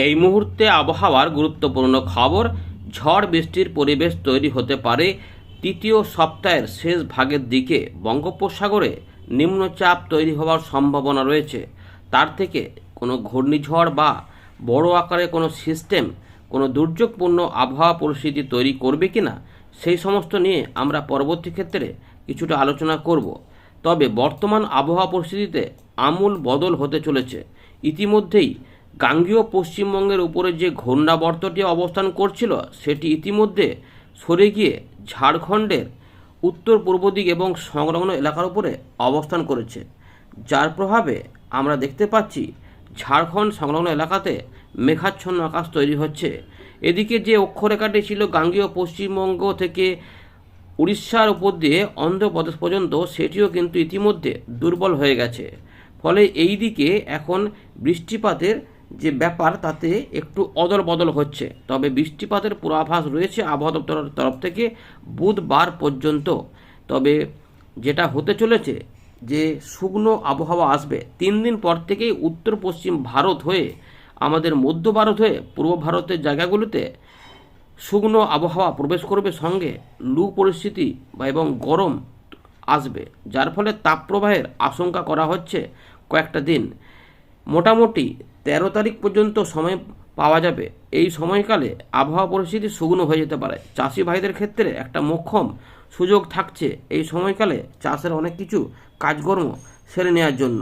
এই মুহূর্তে আবহাওয়ার গুরুত্বপূর্ণ খবর, ঝড় বৃষ্টির পরিবেশ তৈরি হতে পারে তৃতীয় সপ্তাহের শেষ ভাগের দিকে। বঙ্গোপসাগরে নিম্নচাপ তৈরি হওয়ার সম্ভাবনা রয়েছে। তার থেকে কোনো ঘূর্ণিঝড় বা বড় আকারে কোনো সিস্টেম, কোনো দুর্যোগপূর্ণ আবহাওয়া পরিস্থিতি তৈরি করবে কিনা, সেই সমস্ত নিয়ে আমরা পরবর্তী ক্ষেত্রে কিছুটা আলোচনা করব। তবে বর্তমান আবহাওয়া পরিস্থিতিতে আমূল বদল হতে চলেছে। ইতিমধ্যেই গাঙ্গীয় পশ্চিমবঙ্গের উপরে যে ঘূর্ণাবর্তটি অবস্থান করছিল, সেটি ইতিমধ্যে সরে গিয়ে ঝাড়খণ্ডের উত্তর, পূর্ব দিক এবং সংলগ্ন এলাকার উপরে অবস্থান করেছে। যার প্রভাবে আমরা দেখতে পাচ্ছি, ঝাড়খণ্ড সংলগ্ন এলাকাতে মেঘাচ্ছন্ন আকাশ তৈরি হচ্ছে। এদিকে যে অক্ষরেখাটি ছিল গাঙ্গীয় পশ্চিমবঙ্গ থেকে উড়িষ্যার উপর দিয়ে অন্ধ্রপ্রদেশ পর্যন্ত, সেটিও কিন্তু ইতিমধ্যে দুর্বল হয়ে গেছে। ফলে এই দিকে এখন বৃষ্টিপাতের যে ব্যাপার তাতে একটু অদল বদল হচ্ছে। তবে বৃষ্টিপাতের পূর্বাভাস রয়েছে আবহাওয়া দপ্তরের তরফ থেকে বুধবার পর্যন্ত। তবে যেটা হতে চলেছে যে শুকনো আবহাওয়া আসবে। তিন দিন পর থেকেই উত্তর পশ্চিম ভারত হয়ে, আমাদের মধ্য ভারত হয়ে পূর্ব ভারতের জায়গাগুলোতে শুকনো আবহাওয়া প্রবেশ করবে সঙ্গে লু পরিস্থিতি বা এবং গরম আসবে। যার ফলে তাপপ্রবাহের আশঙ্কা করা হচ্ছে কয়েকটা দিন। মোটামুটি তেরো তারিখ পর্যন্ত সময় পাওয়া যাবে। এই সময়কালে আবহাওয়া পরিস্থিতি শুকনো হয়ে যেতে পারে। চাষি ভাইদের ক্ষেত্রে একটা মোক্ষম সুযোগ থাকছে এই সময়কালে চাষের অনেক কিছু কাজকর্ম সেরে নেওয়ার জন্য।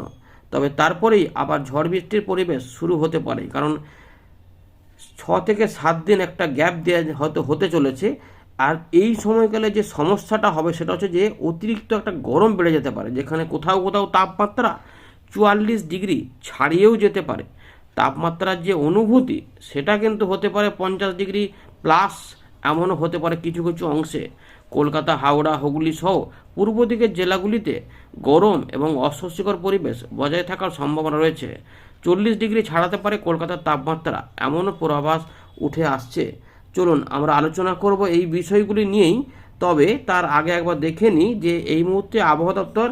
তবে তারপরেই আবার ঝড় বৃষ্টির পরিবেশ শুরু হতে পারে। কারণ ছ থেকে সাত দিন একটা গ্যাপ দেওয়া হয়তো হতে চলেছে। আর এই সময়কালে যে সমস্যাটা হবে সেটা হচ্ছে যে অতিরিক্ত একটা গরম বেড়ে যেতে পারে। যেখানে কোথাও কোথাও তাপমাত্রা চুয়াল্লিশ ডিগ্রি ছাড়িয়েও যেতে পারে। তাপমাত্রার যে অনুভূতি, সেটা কিন্তু হতে পারে পঞ্চাশ ডিগ্রি প্লাস এমনও হতে পারে কিছু কিছু অংশে। কলকাতা, হাওড়া, হুগলি সহ পূর্ব দিকের জেলাগুলিতে গরম এবং অস্বস্তিকর পরিবেশ বজায় থাকার সম্ভাবনা রয়েছে। চল্লিশ ডিগ্রি ছাড়াতে পারে কলকাতার তাপমাত্রা, এমনও পূর্বাভাস উঠে আসছে। চলুন, আমরা আলোচনা করব এই বিষয়গুলি নিয়েই, তবে তার আগে একবার দেখে নিই যে এই মুহূর্তে আবহাওয়া দপ্তর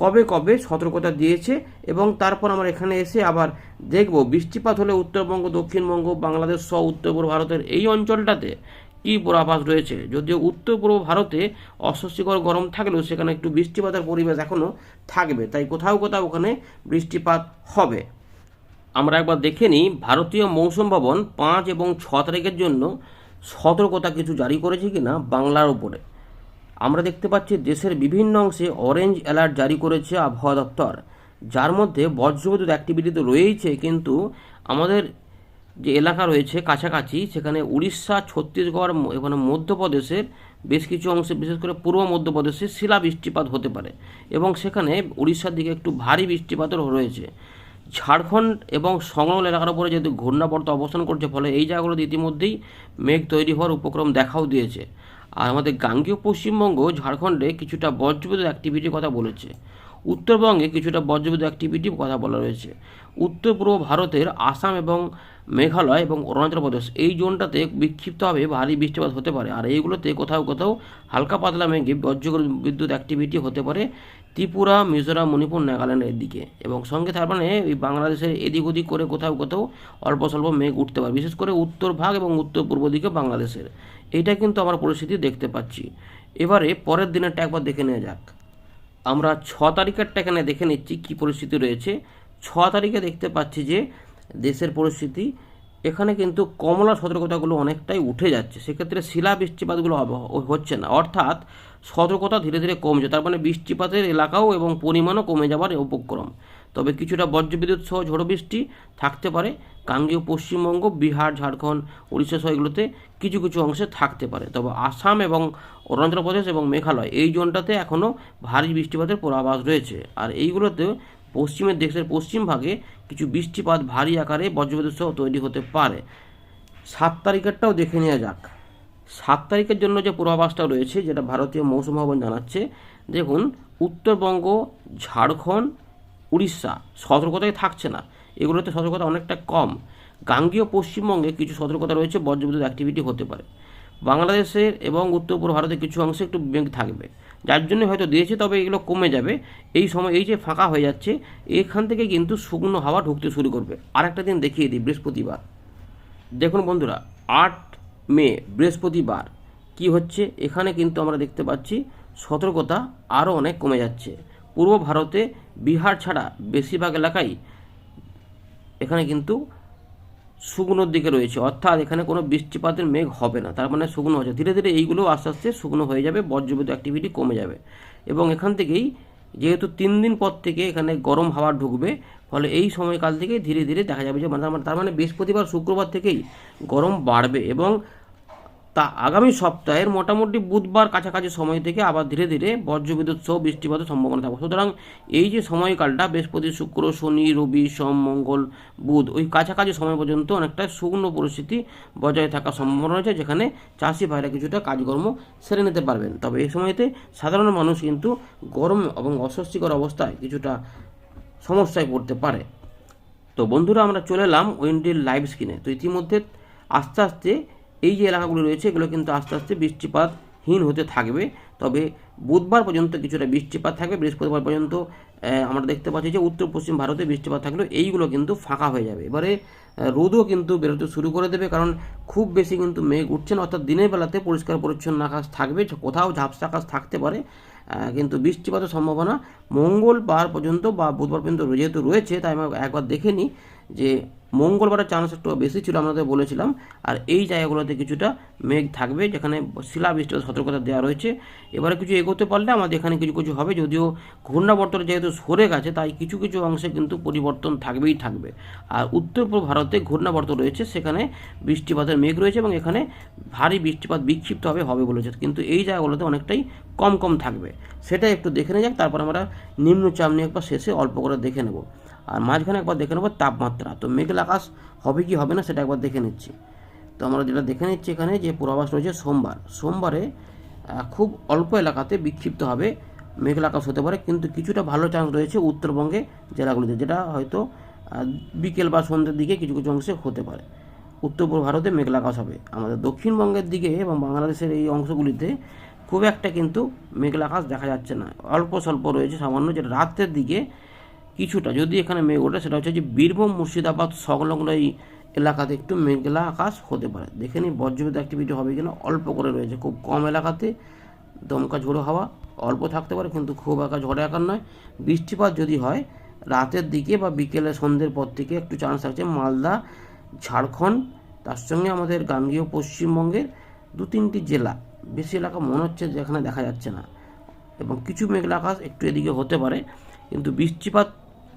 কবে কবে সতর্কতা দিয়েছে এবং তারপর আমরা এখানে এসে আবার দেখব, বৃষ্টিপাত হলে উত্তরবঙ্গ, দক্ষিণবঙ্গ, বাংলাদেশ সহ উত্তর পূর্ব ভারতের এই অঞ্চলটাতে কী পূর্বাভাস রয়েছে? যদিও উত্তর পূর্ব ভারতে অস্বস্তিকর গরম থাকলেও সেখানে একটু বৃষ্টিপাতের পরিবেশ এখনও থাকবে। তাই কোথাও কোথাও ওখানে বৃষ্টিপাত হবে। আমরা একবার দেখে নিই, ভারতীয় মৌসুম ভবন পাঁচ এবং ছ তারিখের জন্য সতর্কতা কিছু জারি করেছে কিনা বাংলার উপরে। আমরা দেখতে পাচ্ছি দেশের বিভিন্ন অংশে অরেঞ্জ অ্যালার্ট জারি করেছে আবহাওয়া দপ্তর। যার মধ্যে বজ্রবিদ্যুৎ অ্যাক্টিভিটি তো রয়েইছে, কিন্তু আমাদের যে এলাকা রয়েছে কাছাকাছি, সেখানে উড়িষ্যা, ছত্তিশগড় এখানে মধ্যপ্রদেশের বেশ কিছু অংশে, বিশেষ করে পূর্ব মধ্যপ্রদেশে শিলা বৃষ্টিপাত হতে পারে এবং সেখানে উড়িষ্যার দিকে একটু ভারী বৃষ্টিপাতও রয়েছে। ঝাড়খণ্ড এবং সংলগ্ন এলাকার উপরে যেহেতু ঘূর্ণাবর্ত অবস্থান করছে, ফলে এই জায়গাগুলোতে ইতিমধ্যেই মেঘ তৈরি হওয়ার উপক্রম দেখাও দিয়েছে। আর আমাদের গাঙ্গীয় পশ্চিমবঙ্গ ঝাড়খণ্ডে কিছুটা বজ্রবিদ্যুৎ অ্যাক্টিভিটির কথা বলেছে। উত্তরবঙ্গে কিছুটা বজ্রবিদ্যুৎ অ্যাক্টিভিটির কথা বলা রয়েছে। উত্তর পূর্ব ভারতের আসাম এবং মেঘালয় এবং অরুণাচল প্রদেশ এই জোনটাতে বিক্ষিপ্তভাবে ভারী বৃষ্টিপাত হতে পারে। আর এইগুলোতে কোথাও কোথাও হালকা পাতলা মেঘে বজ্র বিদ্যুৎ অ্যাক্টিভিটি হতে পারে ত্রিপুরা, মিজোরাম, মণিপুর, নাগাল্যান্ডের দিকে। এবং সঙ্গে তার মানে এই বাংলাদেশের এদিক ওদিক করে কোথাও কোথাও অল্প স্বল্প মেঘ উঠতে পারে। বিশেষ করে উত্তর ভাগ এবং উত্তর পূর্ব দিকে বাংলাদেশের। এইটা কিন্তু আমার পরিস্থিতি দেখতে পাচ্ছি। এবারে পরের দিনেরটা একবার দেখে নেওয়া যাক। আমরা ছ তারিখেরটা এখানে দেখে নিচ্ছি কী পরিস্থিতি রয়েছে। ছ তারিখে দেখতে পাচ্ছি যে দেশের পরিস্থিতি, এখানে কিন্তু কমলা সতর্কতাগুলো অনেকটাই উঠে যাচ্ছে। সেক্ষেত্রে শিলা বৃষ্টিপাতগুলো হচ্ছে না। অর্থাৎ সতর্কতা ধীরে ধীরে কমছে। তার মানে বৃষ্টিপাতের এলাকাও এবং পরিমাণও কমে যাবার উপক্রম। তবে কিছুটা বজ্রবিদ্যুৎ সহ ঝোড়ো বৃষ্টি থাকতে পারে। গাঙ্গীয় পশ্চিমবঙ্গ, বিহার, ঝাড়খণ্ড, উড়িষ্যা এগুলোতে কিছু কিছু অংশে থাকতে পারে। তবে আসাম এবং অরুণাচল প্রদেশ এবং মেঘালয় এই জোনটাতে এখনও ভারী বৃষ্টিপাতের পূর্বাভাস রয়েছে। আর এইগুলোতে পশ্চিমের দেশের পশ্চিম ভাগে কিছু বৃষ্টিপাত ভারী আকারে বজ্রবিদ্যুৎ সহ তৈরি হতে পারে। সাত তারিখেরটাও দেখে নেওয়া যাক। সাত তারিখের জন্য যে পূর্বাভাসটা রয়েছে, যেটা ভারতীয় মৌসুম ভবন জানাচ্ছে, দেখুন, উত্তরবঙ্গ, ঝাড়খণ্ড, উড়িষ্যা সতর্কতায় থাকছে না। এগুলোতে সতর্কতা অনেকটা কম। গাঙ্গীয় পশ্চিমবঙ্গে কিছু সতর্কতা রয়েছে, বজ্রবিদ্যুৎ অ্যাক্টিভিটি হতে পারে। বাংলাদেশের এবং উত্তর পূর্ব ভারতের কিছু অংশে একটু মেঘ থাকবে। যার জন্য হয়তো দিয়েছে তবে এগুলো কমে যাবে। এই সময়, এই যে ফাঁকা হয়ে যাচ্ছে, এখান থেকে কিন্তু শুকনো হাওয়া ঢুকতে শুরু করবে। আরেকটা দিন দেখিয়ে দিই, বৃহস্পতিবার। দেখুন বন্ধুরা, আট মে, বৃহস্পতিবার। কি হচ্ছে? এখানে কিন্তু আমরা দেখতে পাচ্ছি সতর্কতা আরও অনেক কমে যাচ্ছে। পূর্ব ভারতে বিহার ছাড়া বেশিরভাগ এলাকায় এখানে কিন্তু শুকনোর দিকে রয়েছে। অর্থাৎ এখানে কোনো বৃষ্টিপাতের মেঘ হবে না। তার মানে শুকনো হচ্ছে ধীরে ধীরে এইগুলো আস্তে আস্তে শুকনো হয়ে যাবে, বজ্রবিদ্যুৎ অ্যাক্টিভিটি কমে যাবে। এবং এখান থেকেই যেহেতু তিন দিন পর থেকে এখানে গরম হাওয়া ঢুকবে, ফলে এই সময়কাল থেকে ধীরে ধীরে দেখা যাবে যে মানে মানে- তার মানে বৃহস্পতিবার, শুক্রবার থেকেই গরম বাড়বে। এবং তা আগামী সপ্তাহের মোটামুটি বুধবার কাছাকাছি সময় থেকে আবার ধীরে ধীরে বজ্রবিদ্যুৎ সহ বৃষ্টিপাতের সম্ভাবনা থাকবে। সুতরাং এই যে সময়কালটা, বৃহস্পতি, শুক্র, শনি, রবি, সোম, মঙ্গল, বুধ, ওই কাছাকাছি সময় পর্যন্ত অনেকটা শুকনো পরিস্থিতি বজায় থাকার সম্ভাবনা রয়েছে, যেখানে চাষি ভাইরা কিছুটা কাজকর্ম সেরে নিতে পারবেন। তবে এই সময়তে সাধারণ মানুষ কিন্তু গরম এবং অস্বস্তিকর অবস্থায় কিছুটা সমস্যায় পড়তে পারে। তো বন্ধুরা, আমরা চলে এলাম উইন্ডির লাইভ স্ক্রিনে তো ইতিমধ্যে আস্তে আস্তে এই যে এলাকাগুলো রয়েছে, এগুলো কিন্তু আস্তে আস্তে বৃষ্টিপাতহীন হতে থাকবে। তবে বুধবার পর্যন্ত কিছুটা বৃষ্টিপাত থাকবে। বৃহস্পতিবার পর্যন্ত আমরা দেখতে পাচ্ছি যে উত্তর পশ্চিম ভারতে বৃষ্টিপাত থাকলেও এইগুলো কিন্তু ফাঁকা হয়ে যাবে। এবারে রোদও কিন্তু বেরোতে শুরু করে দেবে কারণ খুব বেশি কিন্তু মেঘ উঠছে না। অর্থাৎ দিনের বেলাতে পরিষ্কার পরিচ্ছন্ন আকাশ থাকবে। কোথাও ঝাপসা আকাশ থাকতে পারে। কিন্তু বৃষ্টিপাতের সম্ভাবনা মঙ্গলবার পর্যন্ত বা বুধবার পর্যন্ত যেহেতু রয়েছে, তাই আমি একবার দেখে নিই যে মঙ্গলবারের চান্স একটু বেশি ছিল আপনাদের বলেছিলাম। আর এই জায়গাগুলোতে কিছুটা মেঘ থাকবে, যেখানে শিলা বৃষ্টির সতর্কতা দেওয়া রয়েছে। এবারে কিছু এগোতে পারলে আমাদের এখানে কিছু কিছু হবে, যদিও ঘূর্ণাবর্তন যেহেতু সরে গেছে, তাই কিছু কিছু অংশে কিন্তু পরিবর্তন থাকবেই থাকবে। আর উত্তর পূর্ব ভারতে ঘূর্ণাবর্তন রয়েছে, সেখানে বৃষ্টিপাতের মেঘ রয়েছে এবং এখানে ভারী বৃষ্টিপাত বিক্ষিপ্তভাবে হবে বলেছে। কিন্তু এই জায়গাগুলোতে অনেকটাই কম কম থাকবে। সেটা একটু দেখে নেওয়া যাক, তারপর আমরা নিম্নচাপ নিয়ে একবার শেষে অল্প করে দেখে নেব। আর মাঝখানে একবার দেখে নেব তাপমাত্রা। তো মেঘলা আকাশ হবে কি হবে না সেটা একবার দেখে নিচ্ছি। তো আমরা যেটা দেখে নিচ্ছি এখানে যে পূর্বাভাস রয়েছে সোমবার। সোমবারে খুব অল্প এলাকাতে বিক্ষিপ্ত হবে মেঘলা আকাশ হতে পারে, কিন্তু কিছুটা ভালো চান্স রয়েছে উত্তরবঙ্গে জেলাগুলিতে, যেটা হয়তো বিকেল বা সন্ধ্যের দিকে কিছু কিছু অংশে হতে পারে। উত্তর পূর্ব ভারতে মেঘলা আকাশ হবে। আমাদের দক্ষিণবঙ্গের দিকে এবং বাংলাদেশের এই অংশগুলিতে খুব একটা কিন্তু মেঘলা আকাশ দেখা যাচ্ছে না। অল্প স্বল্প রয়েছে সামান্য যে রাতের দিকে কিছুটা। যদি এখানে মেঘ ওঠে, সেটা হচ্ছে যে বীরভূম, মুর্শিদাবাদ, সংলগ্ন এই এলাকাতে একটু মেঘলা আকাশ হতে পারে। দেখে নিই বজ্রবিদ্যুৎ অ্যাক্টিভিটি হবে কিনা। অল্প করে রয়েছে। খুব কম এলাকাতে দমকা ঝোড়ো হাওয়া। অল্প থাকতে পারে, কিন্তু খুব একা ঝড়ে আকার নয়। বৃষ্টিপাত যদি হয়, রাতের দিকে বা বিকেলে সন্ধ্যের পর থেকে একটু চান্স থাকছে মালদা, ঝাড়খণ্ড, তার সঙ্গে আমাদের গাঙ্গীয় পশ্চিমবঙ্গের দু তিনটি জেলা। বেশি এলাকা মনে হচ্ছে যে এখানে দেখা যাচ্ছে না। এবং কিছু মেঘলা আকাশ একটু এদিকে হতে পারে, কিন্তু বৃষ্টিপাত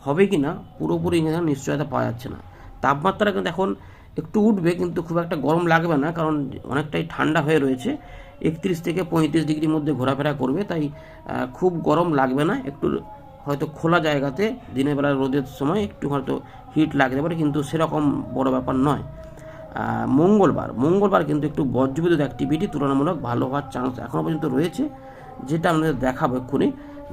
হবে কি না পুরোপুরি এখানে নিশ্চয়তা পাওয়া যাচ্ছে না। তাপমাত্রা কিন্তু এখন একটু উঠবে, কিন্তু খুব একটা গরম লাগবে না, কারণ অনেকটাই ঠান্ডা হয়ে রয়েছে। একত্রিশ থেকে পঁয়ত্রিশ ডিগ্রির মধ্যে ঘোরাফেরা করবে, তাই খুব গরম লাগবে না। একটু হয়তো খোলা জায়গাতে দিনের বেলা রোদের সময় একটু হয়তো হিট লাগতে পারে, কিন্তু সেরকম বড় ব্যাপার নয়। মঙ্গলবার মঙ্গলবার কিন্তু একটু বজ্রবিদ্যুৎ অ্যাক্টিভিটি তুলনামূলক ভালো হওয়ার চান্স এখনও পর্যন্ত রয়েছে। যেটা আমাদের দেখাবো এক্ষুনি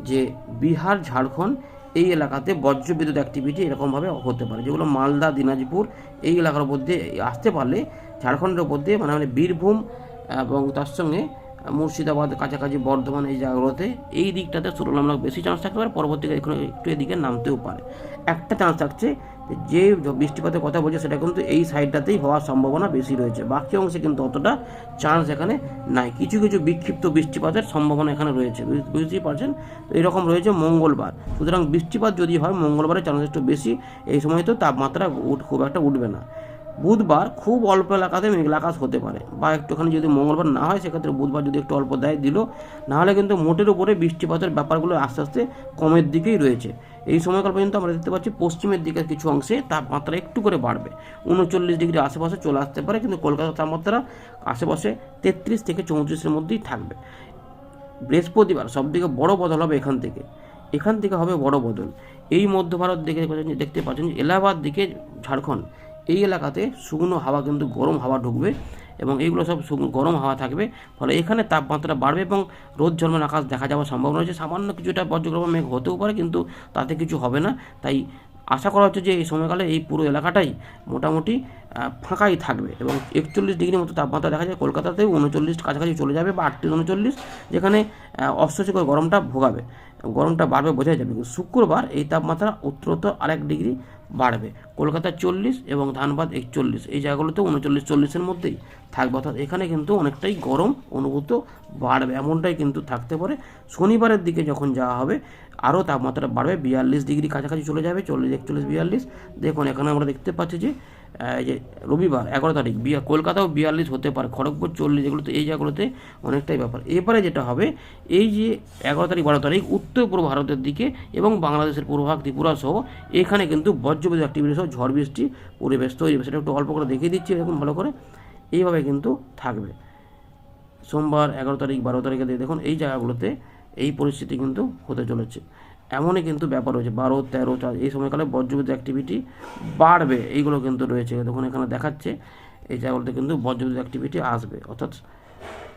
যে বিহার, ঝাড়খণ্ড এই এলাকাতে বজ্রবিদ্যুৎ অ্যাক্টিভিটি এরকমভাবে হতে পারে। যেগুলো মালদা, দিনাজপুর এই এলাকার উপর দিয়ে আসতে পারলে ঝাড়খণ্ডের উপর দিয়ে মানে মানে বীরভূম এবং তার সঙ্গে মুর্শিদাবাদ, কাছাকাছি বর্ধমান এই জায়গাগুলোতে এই দিকটাতে তুলনামূলক বেশি চান্স থাকতে পারে। পরবর্তীকালে এখানে একটু এদিকে নামতেও পারে। একটা চান্স থাকছে যে বৃষ্টিপাতের কথা বলছে, সেটা কিন্তু এই সাইডটাতেই হওয়ার সম্ভাবনা বেশি রয়েছে। বাকি অংশে কিন্তু অতটা চান্স এখানে নাই। কিছু কিছু বিক্ষিপ্ত বৃষ্টিপাতের সম্ভাবনা এখানে রয়েছে। বুঝ- বুঝতেই পারছেন? এরকম রয়েছে মঙ্গলবার। সুতরাং বৃষ্টিপাত যদি হয়, মঙ্গলবারের চান্স একটু বেশি। এই সময় তো তাপমাত্রা খুব একটা উঠবে না। বুধবার খুব অল্প এলাকাতে মেঘলা আকাশ হতে পারে বা একটুখানি যদি মঙ্গলবার না হয়, সেক্ষেত্রে বুধবার যদি একটু অল্প দেয় দিল, নাহলে কিন্তু মোটের উপরে বৃষ্টিপাতের ব্যাপারগুলো আস্তে আস্তে কমের দিকেই রয়েছে। এই সময়কাল পর্যন্ত আমরা দেখতে পাচ্ছি পশ্চিমের দিকের কিছু অংশে তাপমাত্রা একটু করে বাড়বে। উনচল্লিশ ডিগ্রি আশেপাশে চলে আসতে পারে, কিন্তু কলকাতার তাপমাত্রা আশেপাশে তেত্রিশ থেকে চৌত্রিশের মধ্যেই থাকবে। বৃহস্পতিবার সব থেকে বড় বদল হবে এখান থেকে। এখান থেকে হবে বড় বদল। এই মধ্য ভারত দিকে দেখতে পাচ্ছেন এলাহাবাদ দিকে ঝাড়খণ্ড। এই এলাকাতে শুকনো হাওয়া কিন্তু গরম হাওয়া ঢুকবে এবং এইগুলো সব গরম হাওয়া থাকবে। ফলে এখানে তাপমাত্রা বাড়বে এবং রোদ জন্মের আকাশ দেখা যাওয়ার সম্ভাবনা রয়েছে। সামান্য কিছুটা বজ্রগ্রহ মেঘ হতেও পারে কিন্তু তাতে কিছু হবে না। তাই আশা করা হচ্ছে যে এই সময়কালে এই পুরো এলাকাটাই মোটামুটি ফাঁকাই থাকবে এবং একচল্লিশ ডিগ্রি মতো তাপমাত্রা দেখা যায় কলকাতাতেও উনচল্লিশ কাছাকাছি চলে যাবে বা আটত্রিশ উনচল্লিশ, যেখানে অস্বস্তিকর গরমটা ভোগাবে। গরমটা বাড়বে বোঝাই যাবে। কিন্তু শুক্রবার এই তাপমাত্রা উত্তরোত্তর আরেক ডিগ্রি বাড়বে। কলকাতা চল্লিশ এবং ধানবাদ একচল্লিশ। এই জায়গাগুলোতে উনচল্লিশ চল্লিশের মধ্যেই থাকবে। অর্থাৎ এখানে কিন্তু অনেকটাই গরম অনুভূত বাড়বে। এমনটাই কিন্তু থাকতে পারে। শনিবারের দিকে যখন যাওয়া হবে, আরও তাপমাত্রা বাড়বে। বিয়াল্লিশ ডিগ্রি কাছাকাছি চলে যাবে। চল্লিশ, একচল্লিশ, বিয়াল্লিশ। দেখুন, এখানে আমরা দেখতে পাচ্ছি যে যে রবিবার, এগারো তারিখ, বিয়া, কলকাতাও বিয়াল্লিশ হতে পারে, খড়গপুর চল্লিশ, এগুলোতে, এই জায়গাগুলোতে অনেকটাই ব্যাপার। এরপরে যেটা হবে, এই যে এগারো তারিখ, বারো তারিখ, উত্তর পূর্ব ভারতের দিকে এবং বাংলাদেশের পূর্বভাগ ত্রিপুরা সহ, এখানে কিন্তু বজ্রবিদ্যুৎ অ্যাক্টিভিটি সহ ঝড় বৃষ্টি, পরিবেশ তৈরি হবে। সেটা একটু অল্প করে দেখিয়ে দিচ্ছি, এরকম ভালো করে। এইভাবে কিন্তু থাকবে। সোমবার এগারো তারিখ, বারো তারিখে দেখুন, এই জায়গাগুলোতে এই পরিস্থিতি কিন্তু হতে চলেছে। এমনই কিন্তু ব্যাপার রয়েছে। বারো, তেরো চার এই সময়কালে বজ্রবিদ্যুৎ অ্যাক্টিভিটি বাড়বে, এইগুলো কিন্তু রয়েছে। দেখুন, এখানে দেখাচ্ছে, এই জায়গাগুলোতে কিন্তু বজ্রবিদ্যুৎ অ্যাক্টিভিটি আসবে। অর্থাৎ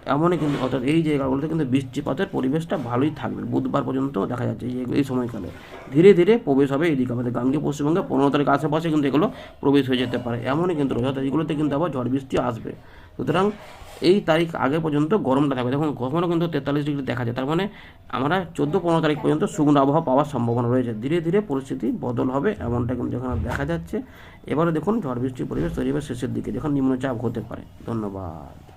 এমনই কিন্তু অর্থাৎ এই জায়গাগুলোতে কিন্তু বৃষ্টিপাতের পরিবেশটা ভালোই থাকবে। বুধবার পর্যন্ত দেখা যাচ্ছে এই সময়কালে। ধীরে ধীরে প্রবেশ হবে এইদিকে আমাদের গাঙ্গীয় পশ্চিমবঙ্গে। পনেরো তারিখ আশেপাশে কিন্তু এগুলো প্রবেশ হয়ে যেতে পারে। এমনই কিন্তু রয়েছে অর্থাৎ এগুলোতে কিন্তু আবার ঝড় বৃষ্টি আসবে। সুতরাং এই তারিখ আগে পর্যন্ত গরমটা থাকবে। দেখুন, কখনো কিন্তু তেতাল্লিশ ডিগ্রি দেখা যায়। তার মানে আমরা চোদ্দ পনেরো তারিখ পর্যন্ত শুকনো আবহাওয়া পাওয়ার সম্ভাবনা রয়েছে। ধীরে ধীরে পরিস্থিতি বদল হবে এমনটা কিন্তু এখানে দেখা যাচ্ছে। এবারে দেখুন ঝড় বৃষ্টির পরিবেশ তৈরি হবে শেষের দিকে। যখন নিম্নচাপ হতে পারে। ধন্যবাদ।